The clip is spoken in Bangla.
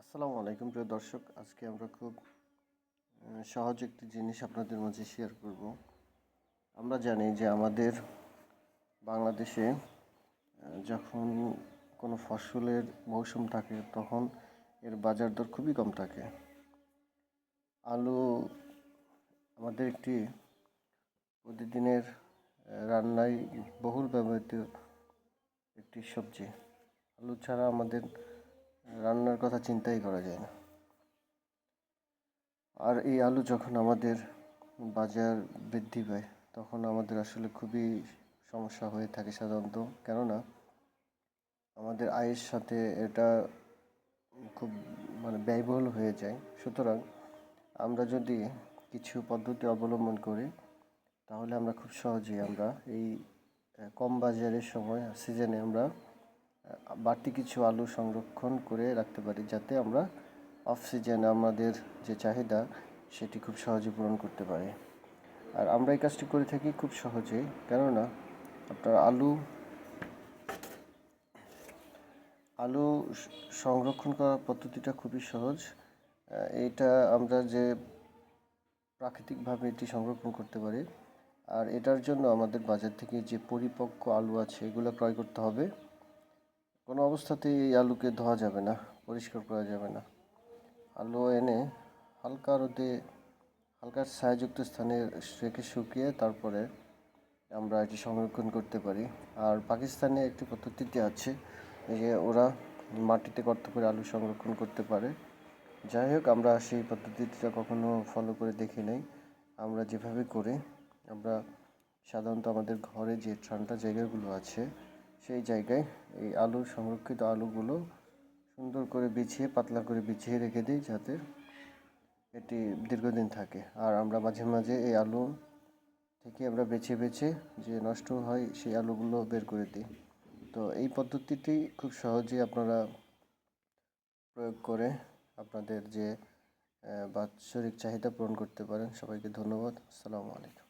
আসসালামু আলাইকুম, প্রিয় দর্শক। আজকে আমরা খুব সহজ একটি জিনিস আপনাদের মাঝে শেয়ার করব। আমরা জানি যে আমাদের বাংলাদেশে যখন কোনো ফসলের মৌসুম থাকে, তখন এর বাজার দর খুবই কম থাকে। আলু আমাদের একটি প্রতিদিনের রান্নায় বহুল ব্যবহৃত একটি সবজি। আলু ছাড়া আমাদের রান্নার কথা চিন্তাই করা যায় না। আর এই আলু যখন আমাদের বাজার বৃদ্ধি পায়, তখন আমাদের আসলে খুবই সমস্যা হয়ে থাকে সাধারণত। কেননা, আমাদের আয়ের সাথে এটা খুব মানে ব্যয়বহুল হয়ে যায়। সুতরাং আমরা যদি কিছু পদ্ধতি অবলম্বন করি, তাহলে আমরা খুব সহজেই আমরা এই কম বাজারের সময় সিজনে আমরা বাড়তি কিছু আলু সংরক্ষণ করে রাখতে পারি যাতে আমরা অফ সিজনে আমাদের যে চাহিদা, সেটি খুব সহজে পূরণ করতে পারি। আর আমরা এই কাজটি করে থাকি খুব সহজে কেননা, আপনার আলু আলু সংরক্ষণ করার পদ্ধতিটা খুবই সহজ। এটা আমরা যে প্রাকৃতিকভাবে এটি সংরক্ষণ করতে পারি, আর এটার জন্য আমাদের বাজার থেকে যে পরিপক্ক আলু আছে, এগুলো ক্রয় করতে হবে। কোনো অবস্থাতেই এই আলুকে ধোয়া যাবে না, পরিষ্কার করা যাবে না। আলু এনে হালকা রোদে হালকা ছায়াযুক্ত স্থানে রেখে শুকিয়ে তারপরে আমরা এটি সংরক্ষণ করতে পারি। আর পাকিস্তানে একটি পদ্ধতিতে আছে যে ওরা মাটিতে গর্ত করে আলু সংরক্ষণ করতে পারে। যাই হোক, আমরা সেই পদ্ধতিটা কখনো ফলো করে দেখি নাই। আমরা যেভাবে করি, আমরা সাধারণত আমাদের ঘরে যে ঠান্ডা জায়গাগুলো আছে সেই জায়গায় এই আলু, সংরক্ষিত আলুগুলো সুন্দর করে বিছিয়ে, পাতলা করে বিছিয়ে রেখে দিই যাতে এটি দীর্ঘদিন থাকে। আর আমরা মাঝে মাঝে এই আলু থেকে আমরা বেছে বেছে যে নষ্ট হয় সেই আলুগুলো বের করে দিই। তো এই পদ্ধতিটি খুব সহজেই আপনারা প্রয়োগ করে আপনাদের যে বাৎসরিক চাহিদা পূরণ করতে পারেন। সবাইকে ধন্যবাদ। আসসালামু আলাইকুম।